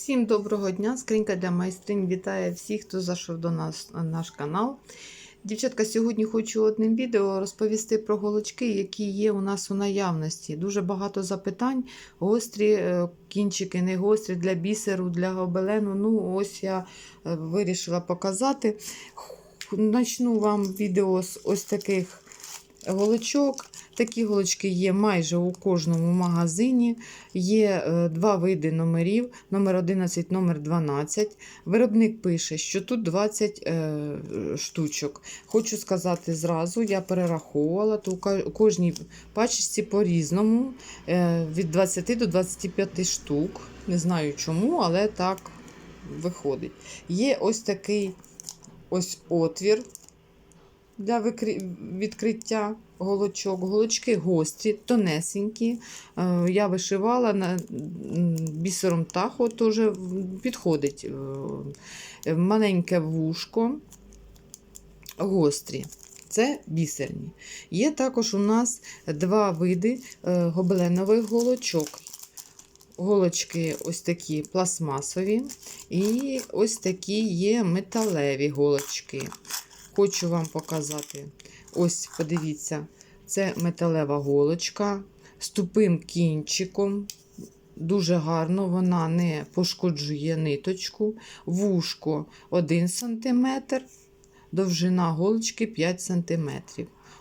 Всім доброго дня! Скринька для майстринь вітає всіх, хто зайшов до нас на наш канал. Дівчатка, сьогодні хочу одним відео розповісти про голочки, які є у нас у наявності. Дуже багато запитань, гострі е, кінчики, не гострі для бісеру, для гобелену. Ну, ось я е, вирішила показати. Начну вам відео з ось таких голочок. Такі голочки є майже у кожному магазині. Є е, два види номерів: номер 11, номер 12. Виробник пише, що тут 20 е, штучок. Хочу сказати зразу, я перераховувала, то у кожній пачці по-різному е, від 20 до 25 штук. Не знаю чому, але так виходить. Є ось такий ось отвір для відкриття голочок. Голочки гострі, тонесенькі. Е, Я вишивала на бісером тахо, теж підходить е, маленьке вушко, гострі. Це бісерні. Є також у нас два види е, гобеленових голочок. Голочки ось такі пластмасові, і ось такі є металеві голочки. Хочу вам показати. Ось, подивіться, це металева голочка з тупим кінчиком. Дуже гарно, вона не пошкоджує ниточку. Вушко 1 см, довжина голочки 5 см.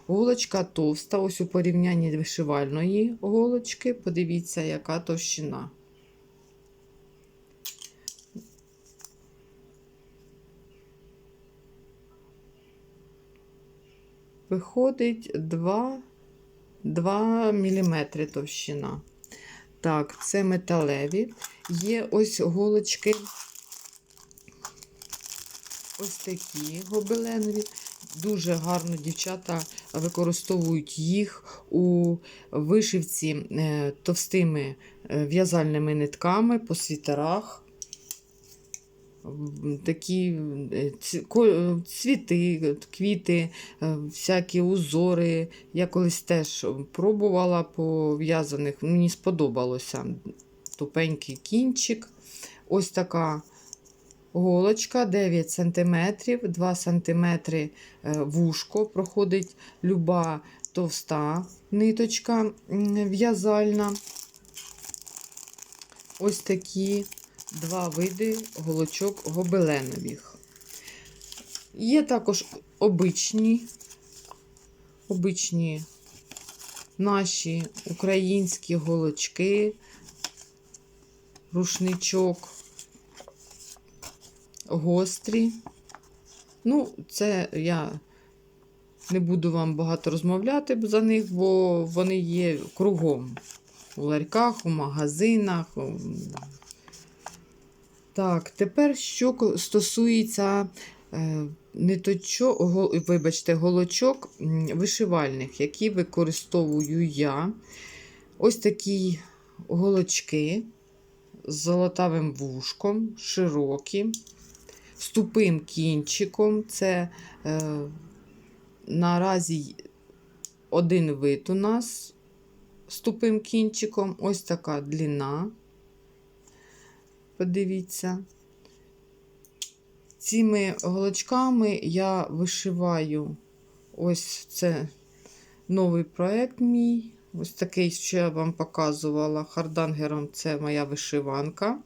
Голочка товста, ось у порівнянні вишивальної голочки. Подивіться, яка товщина. Виходить 2, 2 мм товщина. Так, це металеві. Є ось голочки. Ось такі гобеленові. Дуже гарно дівчата використовують їх у вишивці е, товстими е, в'язальними нитками по світерах. Такі е, е, цвіти, квіти, е, всякі узори. Я колись теж пробувала по в'язаних, мені сподобалося. Тупенький кінчик. Ось така голочка 9 см, 2 см вушко, проходить люба товста ниточка в'язальна. Ось такі два види голочок гобеленових. Є також обичні, обичні наші українські голочки, рушничок гострі. Ну, це я не буду вам багато розмовляти за них, бо вони є кругом. У ларьках, у магазинах. Так, тепер що стосується е, ниточок, вибачте, голочок вишивальних, які використовую я. Ось такі голочки з золотавим вушком, широкі з тупим кінчиком. Це е, наразі один вид у нас з тупим кінчиком. Ось така длина. Подивіться. Цими голочками я вишиваю ось це новий проект мій. Ось такий, що я вам показувала хардангером, це моя вишиванка.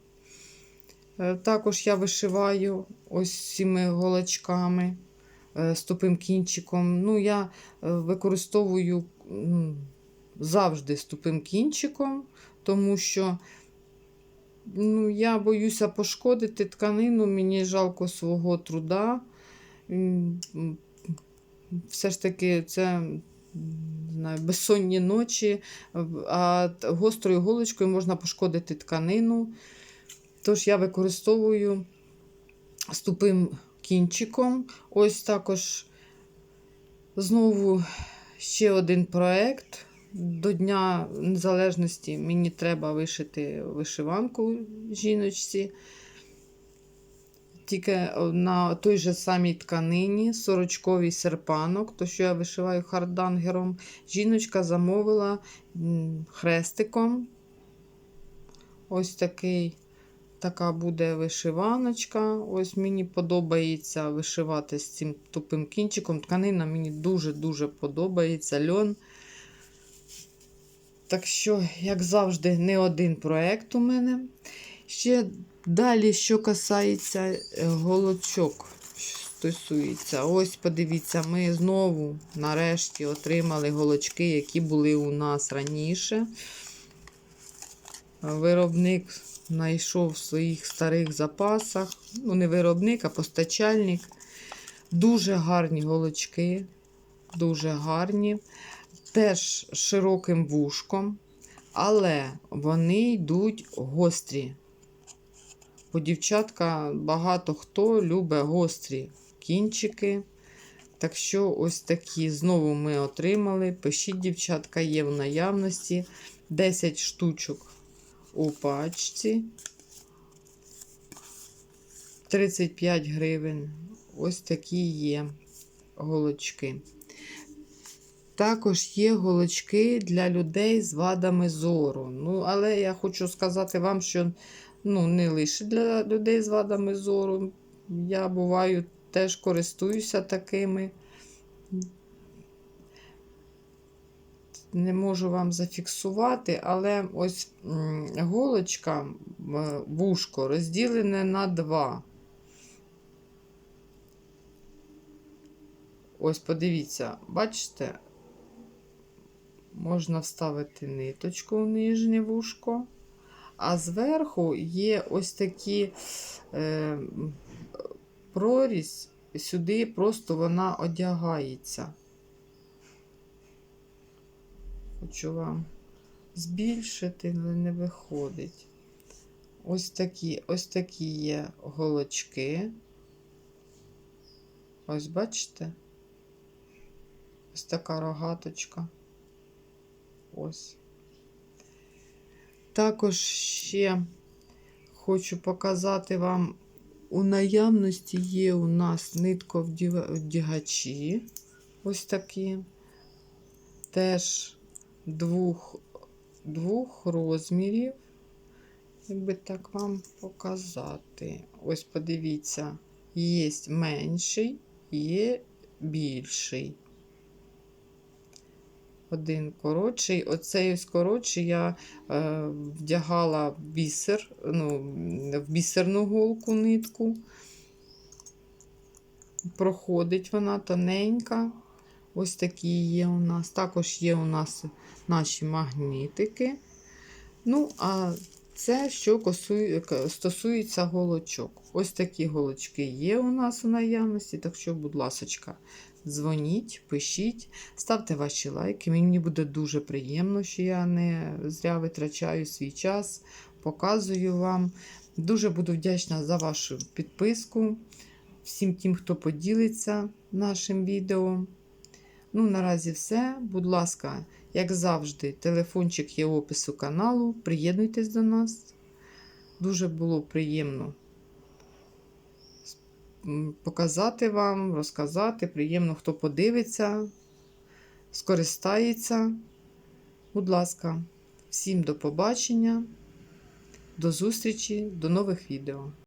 Е, Також я вишиваю ось цими голочками е, з тупим кінчиком. Ну, я е, використовую завжди з тупим кінчиком, тому що ну, я боюся пошкодити тканину, мені жалко свого труда. Все ж таки, це знаю, безсонні ночі, а гострою голочкою можна пошкодити тканину. Тож я використовую з тупим кінчиком. Ось також знову ще один проект. До Дня Незалежності мені треба вишити вишиванку жіночці. Тільки на той же самій тканині сорочковий серпанок, то що я вишиваю хардангером. Жіночка замовила хрестиком. Ось такий така буде вишиваночка. Ось мені подобається вишивати з цим тупим кінчиком. Тканина мені дуже-дуже подобається льон. Так що, як завжди, не один проект у мене. Ще далі, що касається е, голочок, що стосується. Ось, подивіться, ми знову нарешті отримали голочки, які були у нас раніше. Виробник знайшов в своїх старих запасах. Ну, не виробник, а постачальник. Дуже гарні голочки. Дуже гарні. Теж широким вушком, але вони йдуть гострі. Бо дівчатка багато хто любить гострі кінчики. Так що ось такі знову ми отримали. Пишіть, дівчатка, є в наявності 10 штучок у пачці. 35 гривень. Ось такі є голочки. Також є голочки для людей з вадами зору. Ну, але я хочу сказати вам, що ну, не лише для людей з вадами зору. Я буваю теж користуюся такими. Не можу вам зафіксувати, але ось голочка, вушко розділене на два. Ось подивіться, бачите, можна вставити ниточку в нижнє вушко, а зверху є ось такі е, прорізь, сюди просто вона одягається. Хочу вам збільшити, але не виходить. Ось такі, ось такі є голочки. Ось бачите? Ось така рогаточка. Ось. Також ще хочу показати вам, у наявності є у нас нитковдягачі. Ось такі. Теж двох, двох розмірів. Як би так вам показати. Ось подивіться, є менший, є більший один коротший. Оцей коротший я е, вдягала бісер, ну, в бісерну голку нитку. Проходить вона тоненька. Ось такі є у нас. Також є у нас наші магнітики. Ну, а це що стосується голочок. Ось такі голочки є у нас у наявності, так що, будь ласка, дзвоніть, пишіть, ставте ваші лайки. Мені буде дуже приємно, що я не зря витрачаю свій час, показую вам. Дуже буду вдячна за вашу підписку. Всім тим, хто поділиться нашим відео. Ну, наразі все. Будь ласка, як завжди, телефончик є в опису каналу. Приєднуйтесь до нас. Дуже було приємно показати вам, розказати. Приємно, хто подивиться, скористається. Будь ласка, всім до побачення, до зустрічі, до нових відео.